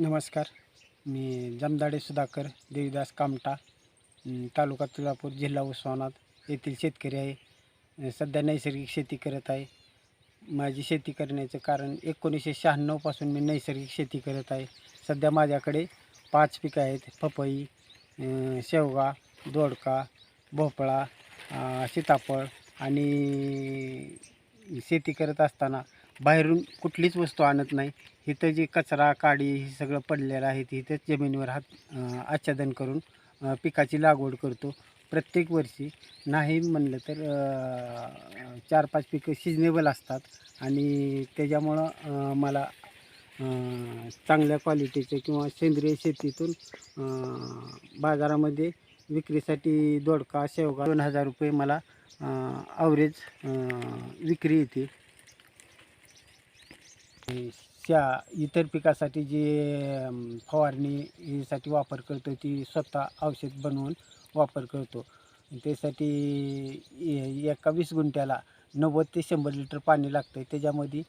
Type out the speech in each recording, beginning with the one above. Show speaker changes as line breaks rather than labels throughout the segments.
नमस्कार. मी जमदाडे सुधाकर देवीदास कामटा तालुका तुळापूर जिल्हा उस्मानाबाद येथील शेतकरी आहे. सध्या नैसर्गिक शेती करत आहे. माझी शेती करण्याचं कारण एकोणीसशे शहाण्णवपासून मी नैसर्गिक शेती करत आहे. सध्या माझ्याकडे पाच पिकं आहेत. पपई शेवगा दोडका भोपळा सीताफळ आणि शेती करत असताना बाहेरून कुठलीच वस्तू आणत नाही. इथं जे कचरा काडी हे सगळं पडलेलं आहे ते जमिनीवर हात आच्छादन करून पिकाची लागवड करतो. प्रत्येक वर्षी नाही म्हणलं तर चार पाच पिकं सिजनेबल असतात. आणि त्याच्यामुळं मला चांगल्या क्वालिटीचे किंवा सेंद्रिय शेतीतून बाजारामध्ये विक्रीसाठी दोडका शेवगा दोन हजार रुपये मला ॲव्हरेज विक्री येते. त्या इतर पिकासाठी जी फवारणीसाठी वापर करतो ती स्वतः औषध बनवून वापर करतो. त्यासाठी एका वीस गुंठ्याला नव्वद ते शंभर लिटर पाणी लागतं त्याच्यामध्ये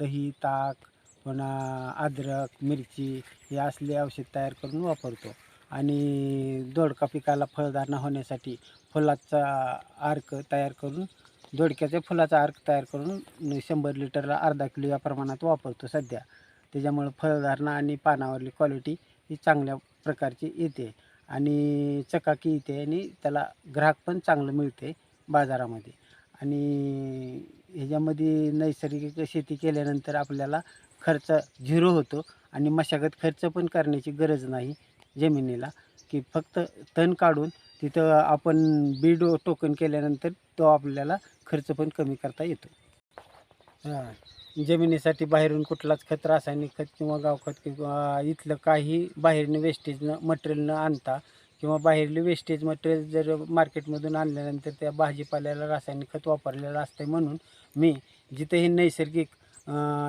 दही ताक पुन्हा अद्रक मिरची हे असले औषध तयार करून वापरतो. आणि दोडका पिकाला फळधारणा होण्यासाठी फुलाचा अर्क तयार करून दोडक्याच्या फुलाचा अर्क तयार करून शंभर लिटरला अर्धा किलो या प्रमाणात वापरतो सध्या. त्याच्यामुळं फळधारणा आणि पानावरली क्वालिटी ही चांगल्या प्रकारची येते. आणि चकाकी येते आणि त्याला ग्राहक पण चांगलं मिळते बाजारामध्ये. आणि ह्याच्यामध्ये नैसर्गिक शेती केल्यानंतर आपल्याला खर्च झिरो होतो आणि मशागत खर्च पण करण्याची गरज नाही जमिनीला. की फक्त तण काढून तिथं आपण बीड टोकन केल्यानंतर तो आपल्याला खर्च पण कमी करता येतो. हां जमिनीसाठी बाहेरून कुठलाच खत रासायनिक खत किंवा गावखत किंवा इथलं काही बाहेरनं वेस्टेज न मटेरियल न आणता किंवा बाहेरले वेस्टेज मटेरियल जर मार्केटमधून आणल्यानंतर त्या भाजीपाल्याला रासायनिक खत वापरलेलं असतं म्हणून मी जिथे हे नैसर्गिक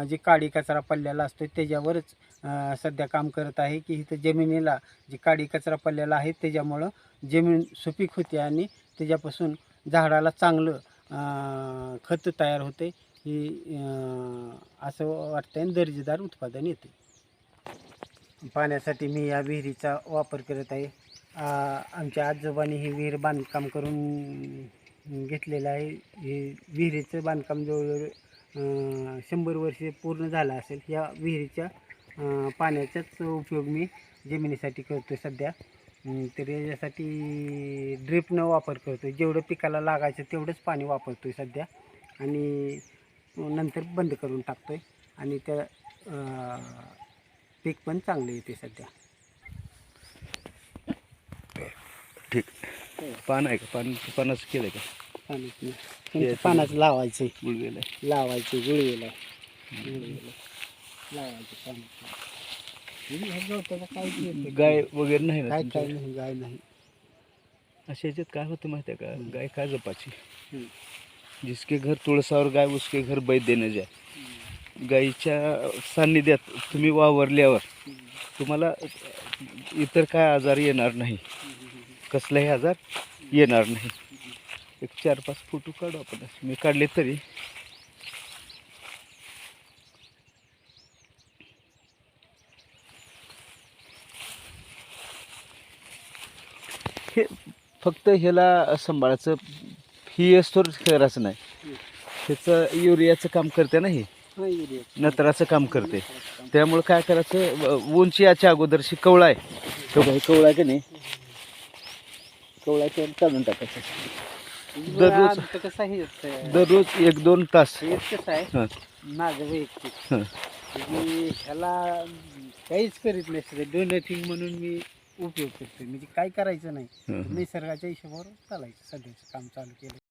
जे काडी कचरा पडलेला असतो त्याच्यावरच सध्या काम करत आहे की इथं जमिनीला जे काडी कचरा पडलेला आहे त्याच्यामुळं जमीन सुपीक होते आणि त्याच्यापासून झाडाला चांगलं खत तयार होते. ही असं वाटतं आणि दर्जेदार उत्पादन येते. पाण्यासाठी मी या विहिरीचा वापर करत आहे. आमच्या आजोबांनी ही विहीर बांधकाम करून घेतलेलं आहे. हे विहिरीचं बांधकाम जवळजवळ शंभर वर्षे पूर्ण झालं असेल या विहिरीच्या पाण्याचाच उपयोग मी जमिनीसाठी करतो सध्या. तर याच्यासाठी ड्रिपनं वापर करतो जेवढं पिकाला लागायचं तेवढंच पाणी वापरतो आहे सध्या. आणि नंतर बंद करून टाकतो आहे आणि त्या पीक पण चांगलं येते सध्या.
ठीक. पान आहे का? पान पानाचं केलं का?
पाण्यात पानाचं लावायचं.
गुळवेल
लावायचे गुळवेला लावायचे पानाचं ह्या गवताला काहीच येत? नाही.
गाय वगैरे नाही
काय? काय नाही गाय नाही.
अशा ह्याच्यात काय होतं माहिती आहे का? गाय काय जपाची. जिसके घर तुळसावर गाय उसके घर बैद देणं जाय गाईच्या सान्निध्यात तुम्ही वावरल्यावर तुम्हाला इतर काय आजार येणार नाही. कसलाही आजार येणार नाही. एक चार पाच फोटो काढू आपण. मी काढले तरी. हे फक्त ह्याला सांभाळायचं ही असतोर करायचं नाही. ह्याचं युरियाचं काम करते ना हे?
युरिया.
नत्राचं काम करते. त्यामुळं काय करायचं उंची याच्या अगोदरशी कवळा आहे. कवळा आहे का नाही? कवळाच्या काढून टाकायचं. दररोज-
आमचं कसं आहे
दररोज एक दोन तास.
कसं आहे?
हं,
माझं वैयक्तिक
हं.
म्हणजे ह्याला काहीच करीत नाही सगळं डोनेटिंग म्हणून मी उपयोग करतो म्हणजे काय करायचं नाही.
हं.
निसर्गाच्या हिशोबावर चालायचं. सध्याचं काम चालू केलं.